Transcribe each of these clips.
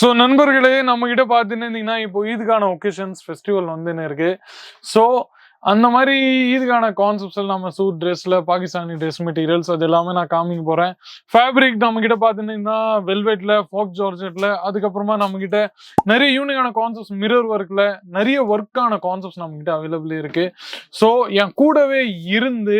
So நண்பர்களே நம்ம கிட்ட பார்த்துன்னு இப்போ ஈதுக்கான ஒகேஷன்ஸ் ஃபெஸ்டிவல் வந்துன்னு இருக்கு. ஸோ அந்த மாதிரி ஈதுக்கான கான்செப்ட்ஸ் நம்ம சூட் ட்ரெஸ்ல பாகிஸ்தானி ட்ரெஸ் மெட்டீரியல்ஸ் அது எல்லாமே நான் காமிக்க போறேன். ஃபேப்ரிக் நம்ம கிட்ட வெல்வெட்டில் வெல்வெட்ல ஃபோக் ஜார்ஜெட்ல அதுக்கப்புறமா நம்ம கிட்ட நிறைய யூனிக்கான கான்செப்ட்ஸ் மிரர் ஒர்க்ல நிறைய ஒர்க்கான கான்செப்ட்ஸ் நம்ம கிட்ட அவைலபிள் இருக்கு. ஸோ என் கூடவே இருந்து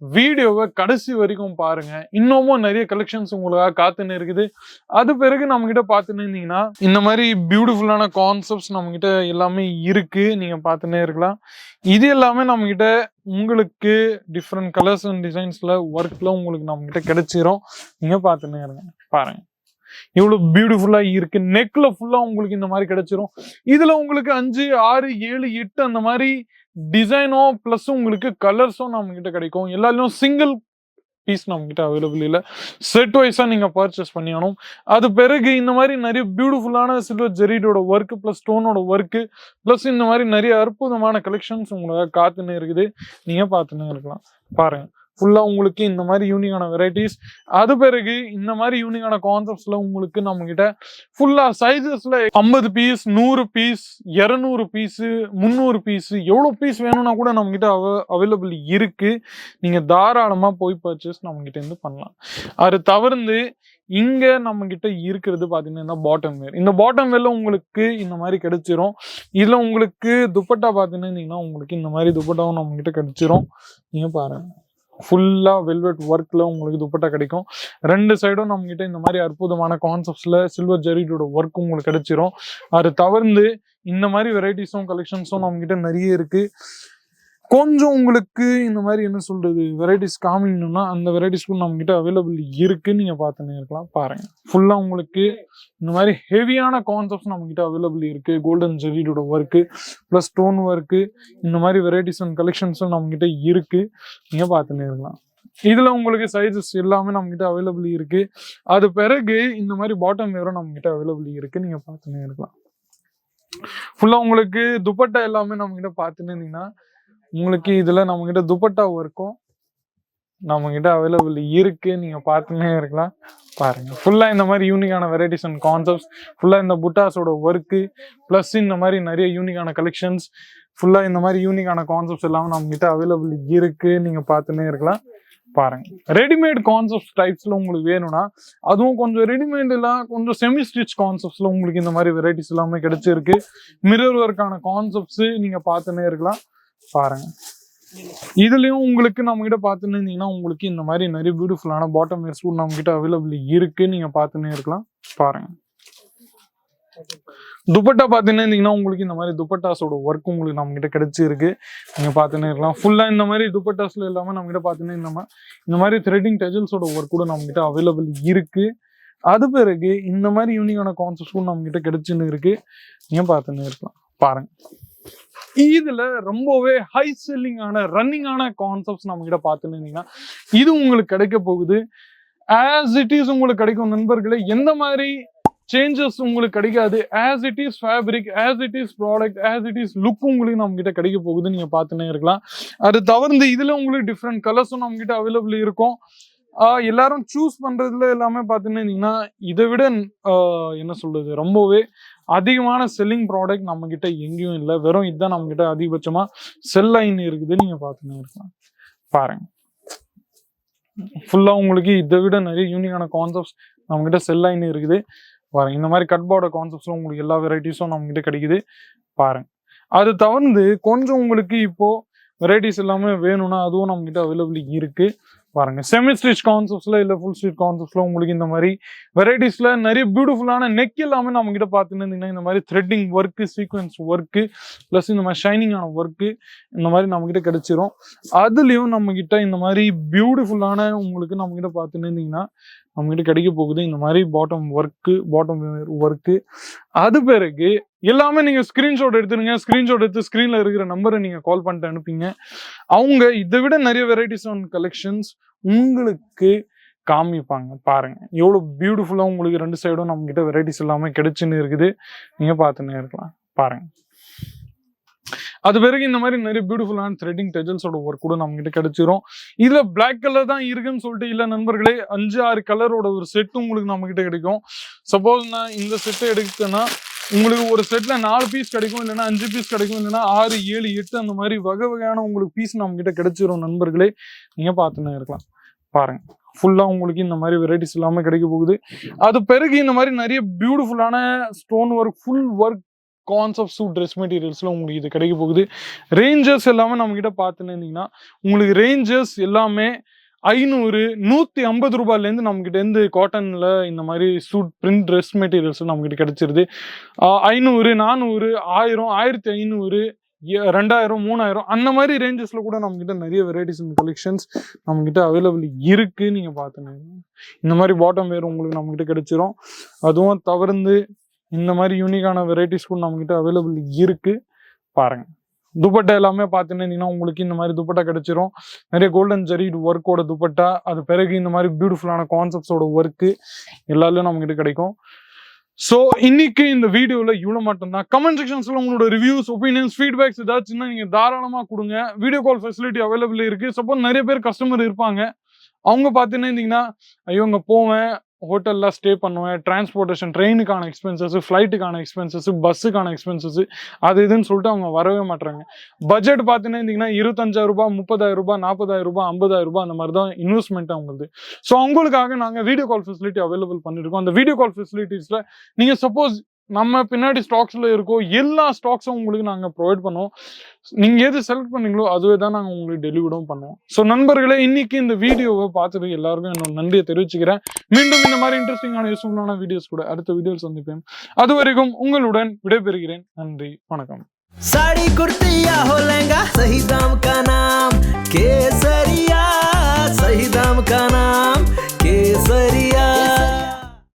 வீடியோவை கடைசி வரைக்கும் பாருங்க. இன்னமும் நிறைய கலெக்ஷன்ஸ் உங்களுக்காக காத்துன்னு இருக்குது. அது பிறகு நம்ம கிட்ட பார்த்துன்னு இருந்தீங்கன்னா இந்த மாதிரி பியூட்டிஃபுல்லான கான்செப்ட்ஸ் நம்ம கிட்ட எல்லாமே இருக்கு. நீங்க பார்த்துன்னே இருக்கலாம். இது எல்லாமே நம்ம கிட்ட உங்களுக்கு டிஃப்ரெண்ட் கலர்ஸ் அண்ட் டிசைன்ஸ்ல ஒர்க்ல உங்களுக்கு நம்ம கிட்ட கிடைச்சிரும். நீங்க பார்த்துன்னே இருங்க. பாருங்க. இவ்வளவு பியூட்டிஃபுல்லா இருக்கு. நெக்ல ஃபுல்லா உங்களுக்கு இந்த மாதிரி கிடைச்சிரும். இதுல உங்களுக்கு அஞ்சு ஆறு ஏழு எட்டு அந்த மாதிரி டிசைனோ ப்ளஸ் உங்களுக்கு கலர்ஸும் நம்ம கிட்ட கிடைக்கும். எல்லாத்துலயும் சிங்கிள் பீஸ் நம்ம கிட்ட அவைலபிள் இல்லை. செட் வைஸா நீங்க பர்ச்சேஸ் பண்ணியாகணும் அது பிறகு இந்த மாதிரி நிறைய பியூட்டிஃபுல்லான சில்வர் ஜெரீடோட ஒர்க் ப்ளஸ் ஸ்டோனோட ஒர்க் ப்ளஸ் இந்த மாதிரி நிறைய அற்புதமான கலெக்ஷன்ஸ் உங்களுக்கு காத்துன்னு இருக்குது. நீங்க பார்த்துன்னு இருக்கலாம். பாருங்க. ஃபுல்லாக உங்களுக்கு இந்த மாதிரி யூனிக்கான வெரைட்டிஸ் அது பிறகு இந்த மாதிரி யூனிக்கான கான்செப்ட்ஸில் உங்களுக்கு நம்ம கிட்ட சைஸஸில் சைஸஸ்ல ஐம்பது பீஸ் நூறு பீஸ் இரநூறு பீஸு முந்நூறு பீஸு எவ்வளோ பீஸ் வேணும்னா கூட நம்ம கிட்ட அவ அவைலபிள் இருக்கு. நீங்கள் தாராளமாக போய் பர்ச்சேஸ் நம்ம இருந்து பண்ணலாம். அது தவிர்த்து இங்கே நம்ம கிட்ட இருக்கிறது பார்த்தீங்கன்னா பாட்டம் வேர் இந்த பாட்டம் வேர்ல உங்களுக்கு இந்த மாதிரி கிடைச்சிரும். இதில் உங்களுக்கு துப்பட்டா பாத்தீங்கன்னா உங்களுக்கு இந்த மாதிரி துப்பட்டாவும் நம்ம கிட்ட கிடைச்சிரும். நீங்க பாருங்கள் ஃபுல்லா வெல்வெட் ஒர்க்ல உங்களுக்கு துப்பட்டா கிடைக்கும். ரெண்டு சைடும் நம்ம கிட்ட இந்த மாதிரி அற்புதமான கான்செப்ட்ஸில் சில்வர் ஜெரிடோட ஒர்க் உங்களுக்கு கிடைச்சிரும். அது தவிர்த்து இந்த மாதிரி வெரைட்டிஸும் கலெக்ஷன்ஸும் நம்ம கிட்ட நிறைய இருக்கு. கொஞ்சம் உங்களுக்கு இந்த மாதிரி என்ன சொல்றது வெரைட்டிஸ் காமிக்கணும்னா அந்த வெரைட்டிஸ்க்கும் நம்ம கிட்ட அவைலபிள் இருக்கு நீங்க பார்த்துன்னு இருக்கலாம் பாருங்க. ஃபுல்லா உங்களுக்கு இந்த மாதிரி ஹெவியான கான்செப்ட்ஸ் நம்ம கிட்ட அவைலபிள் இருக்கு. கோல்டன் ஜெரிடோட ஒர்க்கு ப்ளஸ் ஸ்டோன் ஒர்க்கு இந்த மாதிரி வெரைட்டிஸ் அண்ட் கலெக்ஷன்ஸும் நம்ம கிட்ட இருக்கு. நீங்க பார்த்துன்னு இருக்கலாம். இதுல உங்களுக்கு சைஸஸ் எல்லாமே நம்ம கிட்ட அவைலபிள் இருக்கு. அது பிறகு இந்த மாதிரி பாட்டம் வேரும் நம்ம கிட்ட அவைலபிள் இருக்கு. நீங்க பார்த்துன்னே இருக்கலாம். ஃபுல்லா உங்களுக்கு துப்பட்டா எல்லாமே நம்ம கிட்ட பார்த்துன்னு இருந்தீங்கன்னா உங்களுக்கு இதுல நம்ம கிட்ட துப்பட்டா ஒர்க்கும் நம்ம கிட்ட அவைலபிள் இருக்கு. நீங்க பார்த்துன்னே இருக்கலாம். பாருங்க. ஃபுல்லா இந்த மாதிரி யூனிக்கான வெரைட்டிஸ் அண்ட் கான்செப்ட்ஸ் ஃபுல்லா இந்த புட்டாஸோட ஒர்க்கு ப்ளஸ் இந்த மாதிரி நிறைய யூனிக்கான கலெக்ஷன்ஸ் ஃபுல்லா இந்த மாதிரி யூனிக்கான கான்செப்ட்ஸ் எல்லாமே நம்ம கிட்ட அவைலபிள் இருக்கு. நீங்க பார்த்துன்னே இருக்கலாம். பாருங்க. ரெடிமேட் கான்செப்ட் டைப்ஸ்ல உங்களுக்கு வேணும்னா அதுவும் கொஞ்சம் ரெடிமேட் எல்லாம் கொஞ்சம் செமி ஸ்டிச் கான்செப்ட்ஸ்ல உங்களுக்கு இந்த மாதிரி வெரைட்டிஸ் எல்லாமே கிடைச்சிருக்கு. மிரர் ஒர்க்கான கான்செப்ட்ஸ் நீங்க பார்த்துன்னே இருக்கலாம். பாருங்க. இதுலயும் உங்களுக்கு நம்ம கிட்ட பார்த்துன்னு இருந்தீங்கன்னா உங்களுக்கு இந்த மாதிரி நிறைய பியூட்டிஃபுல்லான பாட்டம் வேர் சூட் நம்ம கிட்ட அவைலபிள் இருக்கு. நீங்க பார்த்துன்னே இருக்கலாம். பாருங்க. துப்பட்டா பார்த்துன்னு இருந்தீங்கன்னா உங்களுக்கு இந்த மாதிரி துப்பட்டாஸோட ஒர்க் உங்களுக்கு நம்ம கிட்ட கிடைச்சிருக்கு. நீங்க பார்த்துன்னே இருக்கலாம். ஃபுல்லா இந்த மாதிரி துப்பட்டாஸ்ல இல்லாமல் நம்ம கிட்ட பார்த்துன்னு இந்த மாதிரி இந்த மாதிரி த்ரெட்டிங் டெஜல்ஸோட ஒர்க் கூட நம்ம கிட்ட அவைலபிள் இருக்கு. அது பிறகு இந்த மாதிரி யூனிக்கான கான்செப்ட்ஸும் நம்ம கிட்ட கிடைச்சுன்னு இருக்கு. நீங்க பார்த்துன்னே இருக்கலாம். பாருங்க. இதுல ரொம்பவே ஹை செல்லிங்கான ரன்னிங்கான கான்செப்ட்ஸ் நம்ம கிட்ட பார்த்துன்னு இது உங்களுக்கு கிடைக்க போகுது. ஆஸ் இட் இஸ் உங்களுக்கு கிடைக்கும் நண்பர்களே எந்த மாதிரி சேஞ்சஸ் உங்களுக்கு கிடைக்காது. As it is fabric as it is product as it is look உங்களுக்கு நம்ம கிட்ட கிடைக்க போகுது நீங்க பார்த்துன்னே இருக்கலாம். அது தவிர்த்து இதுல உங்களுக்கு டிஃப்ரெண்ட் கலர்ஸும் நம்ம கிட்ட அவைலபிள் இருக்கும். எல்லாரும் சூஸ் பண்றதுல எல்லாமே பார்த்துன்னு இதை விட என்ன சொல்றது ரொம்பவே அதிகமான செல்லிங் ப்ராடக்ட் நம்ம கிட்ட எங்கேயும் இல்லை. வெறும் இதுதான் நம்ம கிட்ட அதிகபட்சமா செல் லைன் இருக்குது. நீங்க பார்த்துன்னு இருக்கலாம். பாருங்க. ஃபுல்லா உங்களுக்கு இதை விட நிறைய யூனிக்கான கான்செப்ட்ஸ் நம்ம கிட்ட செல் லைன் இருக்குது. பாருங்க. இந்த மாதிரி கட் பார்டர் கான்செப்ட்ஸும் உங்களுக்கு எல்லா வெரைட்டிஸும் நம்ம கிட்ட கிடைக்குது. பாருங்க. அது தவிர்த்து கொஞ்சம் உங்களுக்கு இப்போ வெரைட்டிஸ் எல்லாமே வேணும்னா அதுவும் நம்ம கிட்ட அவைலபிள் இருக்கு. பாருங்க. செமி ஸ்டிச் கான்செப்ட்ஸ்ல இல்ல ஃபுல் ஸ்டிச் கான்செப்ட்ஸ்ல உங்களுக்கு இந்த மாதிரி வெரைட்டிஸ்ல நிறைய பியூட்டிஃபுல்லான நெக் எல்லாமே நம்ம கிட்ட பார்த்துன்னு இருந்தீங்கன்னா இந்த மாதிரி threading work sequins work plus இந்த மாதிரி ஷைனிங்கான ஒர்க்கு இந்த மாதிரி நம்ம கிட்ட கிடைச்சிரும். அதுலயும் நம்ம கிட்ட இந்த மாதிரி பியூட்டிஃபுல்லான உங்களுக்கு நம்ம கிட்ட பார்த்துன்னு இருந்தீங்கன்னா நம்ம கிட்ட கிடைக்க போகுது இந்த மாதிரி பாட்டம் ஒர்க்கு பாட்டம் ஒர்க்கு அது பிறகு எல்லாமே நீங்க ஸ்கிரீன்ஷாட் எடுத்துருங்க. ஸ்கிரீன்ஷாட் எடுத்து ஸ்கிரீன்ல இருக்கிற நம்பரை நீங்க கால் பண்ணிட்டு அனுப்பிங்க. அவங்க இதை விட நிறைய வெரைட்டிஸ் ஆன் கலெக்ஷன்ஸ் உங்களுக்கு காமிப்பாங்க. பாருங்க. எவ்வளவு பியூட்டிஃபுல்லா உங்களுக்கு ரெண்டு சைடும் நம்ம கிட்ட வெரைட்டிஸ் எல்லாமே கிடைச்சுன்னு இருக்குது. நீங்க பார்த்துன்னே இருக்கலாம். பாருங்க. அது பிறகு இந்த மாதிரி நிறைய பியூட்டிஃபுல்லான த்ரெட்டிங் டெஜல்ஸோட ஒர்க் கூட நம்ம கிட்ட கிடைச்சிரும். இதுல பிளாக் கலர் தான் இருக்குன்னு சொல்லிட்டு இல்ல நண்பர்களே அஞ்சு ஆறு கலரோட ஒரு செட் உங்களுக்கு நம்ம கிட்ட கிடைக்கும். சப்போஸ் நான் இந்த செட்டை எடுத்தேன்னா உங்களுக்கு ஒரு செட்ல நாலு பீஸ் கிடைக்கும் இல்லைன்னா அஞ்சு பீஸ் கிடைக்கும் இல்லைன்னா ஆறு ஏழு எட்டு அந்த மாதிரி வகை வகையான உங்களுக்கு பீஸ் நம்ம கிட்ட கிடைச்சிரும் நண்பர்களே. நீங்க பார்த்துன்னு இருக்கலாம். பாருங்க. ஃபுல்லா உங்களுக்கு இந்த மாதிரி வெரைட்டிஸ் எல்லாமே கிடைக்க போகுது. அது பிறகு இந்த மாதிரி நிறைய பியூட்டிஃபுல்லான stone work full work concept suit dress மெட்டீரியல்ஸ்ல உங்களுக்கு இது கிடைக்க போகுது. ரேஞ்சர்ஸ் எல்லாமே நம்ம கிட்ட பார்த்துன்னு இருந்தீங்கன்னா உங்களுக்கு ரேஞ்சர்ஸ் எல்லாமே ஐநூறு நூத்தி ஐம்பது ரூபாயிலேருந்து நம்ம கிட்ட இருந்து காட்டன்ல இந்த மாதிரி சூட் பிரிண்ட் ட்ரெஸ் மெட்டீரியல்ஸ் நம்ம கிட்ட கிடைச்சிருது ஐநூறு நானூறு ஆயிரம் ஆயிரத்தி ஐநூறு ரெண்டாயிரம் மூணாயிரம் அந்த மாதிரி ரேஞ்சஸ்ல கூட நம்ம கிட்ட நிறைய வெரைட்டிஸ் அண்ட் கலெக்ஷன்ஸ் நம்ம கிட்ட அவைலபிள் இருக்கு. நீங்க பாத்துங்க இந்த மாதிரி பாட்டம் வேர் உங்களுக்கு நம்ம கிட்ட கிடைச்சிரும். அதுவும் தவிர்த்து இந்த மாதிரி யூனிக்கான வெரைட்டிஸ் கூட நம்ம கிட்ட அவைலபிள் இருக்கு. பாருங்க. துப்பட்டா எல்லாமே பார்த்துன்னு உங்களுக்கு இந்த மாதிரி துப்பட்டா கிடைச்சிரும். நிறைய கோல்டன் ஜரி ஒர்க்கோட துப்பட்டா அது பிறகு இந்த மாதிரி பியூட்டிஃபுல்லான கான்செப்ட்ஸோட ஒர்க்கு எல்லாத்துலயும் நம்ம கிடைக்கும். ஸோ இன்னைக்கு இந்த வீடியோவில் இவ்வளோ மட்டும்தான். கமெண்ட் செக்ஷன்ஸில் உங்களோட ரிவ்யூஸ் ஒப்பீனியன்ஸ் ஃபீட்பேக்ஸ் ஏதாச்சுன்னா நீங்கள் தாராளமாக கொடுங்க. வீடியோ கால் ஃபெசிலிட்டி அவைலபிள் இருக்குது சப்போஸ் நிறைய பேர் கஸ்டமர் இருப்பாங்க. அவங்க பார்த்துன்னு இருந்தீங்கன்னா ஐயோ அங்கே போவேன். ஹோட்டலில் ஸ்டே பண்ணுவேன். டிரான்ஸ்போர்ட்டேஷன் ட்ரெயினுக்கான எக்ஸ்பென்சஸ் ஃப்ளைட்டுக்கான எக்ஸ்பென்சஸ் பஸ்ஸுக்கான எக்ஸ்பென்சஸ் அது இதுன்னு சொல்லிட்டு அவங்க வரவே மாட்டாங்க பட்ஜெட் பார்த்தீங்கன்னா இருந்தீங்கன்னா இருபத்தஞ்சாயிரம் ரூபாய் முப்பதாயிரம் ரூபாய் நாற்பதாயிரம் ரூபாய் ஐம்பதாயிரம் ரூபாய் அந்த மாதிரி தான் இன்வெஸ்ட்மெண்ட் அவங்களுக்கு ஸோ அவங்களுக்காக நாங்கள் வீடியோ கால் ஃபெசிலிட்டி அவைலபிள் பண்ணியிருக்கோம் அந்த வீடியோ கால் ஃபெசிலிட்டிஸில் நீங்கள் சப்போஸ் நம்ம பின்னாடி ஸ்டாக்ஸில் இருக்கோ எல்லா ஸ்டாக்ஸும் உங்களுக்கு நாங்கள் ப்ரொவைட் பண்ணுவோம் நீங்கள் எது செலக்ட் பண்ணீங்களோ அதுவே தான் நாங்கள் உங்களுக்கு டெலிவரும் பண்ணுவோம் ஸோ நண்பர்களே இன்னைக்கு இந்த வீடியோவை பார்த்துட்டு எல்லாருக்கும் என்னோட நன்றியை தெரிவிச்சுக்கிறேன் மீண்டும் இந்த மாதிரி இன்ட்ரெஸ்டிங்கான யூஸ்ஃபுல்லான வீடியோஸ் கூட அடுத்த வீடியோவில் சந்திப்பேன் அது வரைக்கும் உங்களுடன் விடைபெறுகிறேன் நன்றி வணக்கம் साड़ी कुर्ती या हो लहंगा सही दाम का नाम केसरिया सही दाम का नाम